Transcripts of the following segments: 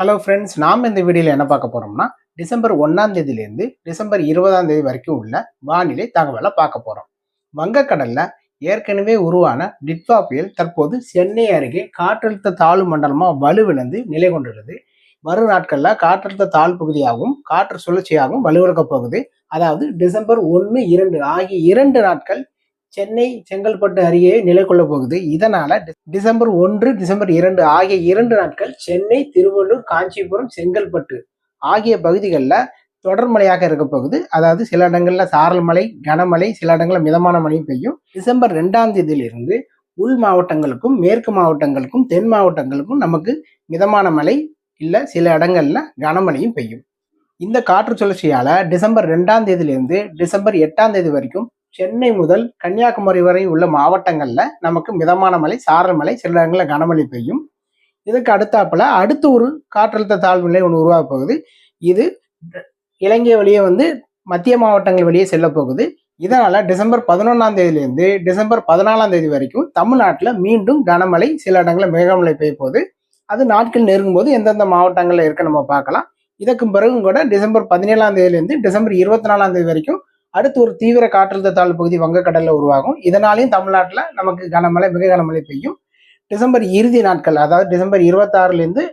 Hello friends நாம் இந்த வீடியோவில் என்ன பார்க்க போகிறோம்னா டிசம்பர் ஒன்றாம் தேதியிலேருந்து டிசம்பர் இருபதாம் தேதி வரைக்கும் உள்ள வானிலை தகவலை பார்க்க போகிறோம் வங்கக்கடலில் ஏற்கனவே உருவான டிட்வா புயல் தற்போது சென்னை அருகே காற்றழுத்த தாழ்வு மண்டலமாக வலுவிழந்து நிலை கொண்டுள்ளது. வரும் நாட்களில் காற்றழுத்த தாழ் பகுதியாகவும் காற்று சுழற்சியாகவும் வலுவிழக்கப் போகுது. அதாவது டிசம்பர் ஒன்று இரண்டு ஆகிய இரண்டு நாட்கள் சென்னை செங்கல்பட்டு அருகே நிலை கொள்ளப் போகுது. இதனால டி- டிசம்பர் ஒன்று டிசம்பர் இரண்டு ஆகிய இரண்டு நாட்கள் சென்னை திருவள்ளூர் காஞ்சிபுரம் செங்கல்பட்டு ஆகிய பகுதிகளில் தொடர் மழையாக இருக்க போகுது. அதாவது சில இடங்களில் சாரல் மழை கனமழை சில இடங்களில் மிதமான மழையும் பெய்யும். டிசம்பர் ரெண்டாம் தேதியிலிருந்து உள் மாவட்டங்களுக்கும் மேற்கு மாவட்டங்களுக்கும் தென் மாவட்டங்களுக்கும் நமக்கு மிதமான மழை இல்லை சில இடங்களில் கனமழையும் பெய்யும். இந்த காற்று சுழற்சியால் டிசம்பர் ரெண்டாம் தேதியிலிருந்து டிசம்பர் எட்டாம் தேதி வரைக்கும் சென்னை முதல் கன்னியாகுமரி வரை உள்ள மாவட்டங்களில் நமக்கு மிதமான மழை சாரல் மழை சில இடங்களில் கனமழை பெய்யும். இதுக்கு அடுத்தாப்புல அடுத்து ஒரு காற்றழுத்த தாழ்வு நிலை ஒன்று உருவாக போகுது. இது இலங்கை வழியே வந்து மத்திய மாவட்டங்கள் வழியே செல்ல போகுது. இதனால டிசம்பர் பதினொன்றாம் தேதியிலேருந்து டிசம்பர் பதினாலாம் தேதி வரைக்கும் தமிழ்நாட்டில் மீண்டும் கனமழை சில இடங்களில் மேகமழை பெய்ய போகுது. அது நாட்கள் நெருங்கும் போது எந்தெந்த மாவட்டங்களில் இருக்க நம்ம பார்க்கலாம். இதற்கு பிறகும் கூட டிசம்பர் பதினேழாம் தேதியிலேருந்து டிசம்பர் இருபத்தி நாலாம் தேதி வரைக்கும் அடுத்து ஒரு தீவிர காற்றழுத்த தாழ்வு பகுதி வங்கக்கடலில் உருவாகும். இதனாலையும் தமிழ்நாட்டில் நமக்கு கனமழை மிக கனமழை பெய்யும். டிசம்பர் இறுதி நாட்கள் அதாவது டிசம்பர் இருபத்தாறுலேருந்து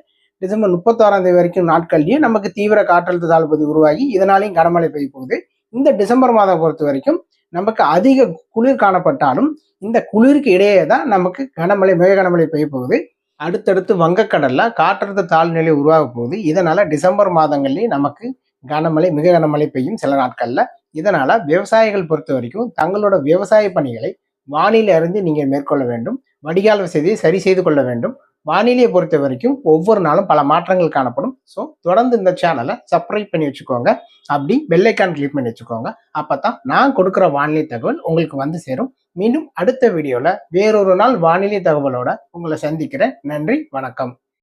டிசம்பர் முப்பத்தாறாம் தேதி வரைக்கும் நாட்கள்லையும் நமக்கு தீவிர காற்றழுத்த தாழ்வு பகுதி உருவாகி இதனாலையும் கனமழை பெய்ய போகுது. இந்த டிசம்பர் மாதம் பொறுத்த வரைக்கும் நமக்கு அதிக குளிர் காணப்பட்டாலும் இந்த குளிருக்கு இடையே தான் நமக்கு கனமழை மிக கனமழை பெய்ய போகுது. அடுத்தடுத்து வங்கக்கடல்ல காற்றழுத்த தாழ்நிலை உருவாக போகுது. இதனால டிசம்பர் மாதங்கள்லேயும் நமக்கு கனமழை மிக கனமழை பெய்யும் சில நாட்களில். இதனால விவசாயிகள் பொறுத்த வரைக்கும் தங்களோட விவசாய பணிகளை வானிலை அறிந்து நீங்கள் மேற்கொள்ள வேண்டும். வடிகால் வசதியை சரி செய்து கொள்ள வேண்டும். வானிலையை பொறுத்த வரைக்கும் ஒவ்வொரு நாளும் பல மாற்றங்கள் காணப்படும். ஸோ தொடர்ந்து இந்த சேனலை சப்ஸ்கிரைப் பண்ணி வச்சுக்கோங்க. அப்படி பெல்லைக்கான் கிளிக் பண்ணி வச்சுக்கோங்க. அப்போ தான் நான் கொடுக்குற வானிலை தகவல் உங்களுக்கு வந்து சேரும். மீண்டும் அடுத்த வீடியோவில் வேறொரு நாள் வானிலை தகவலோட உங்களை சந்திக்கிறேன். நன்றி வணக்கம்.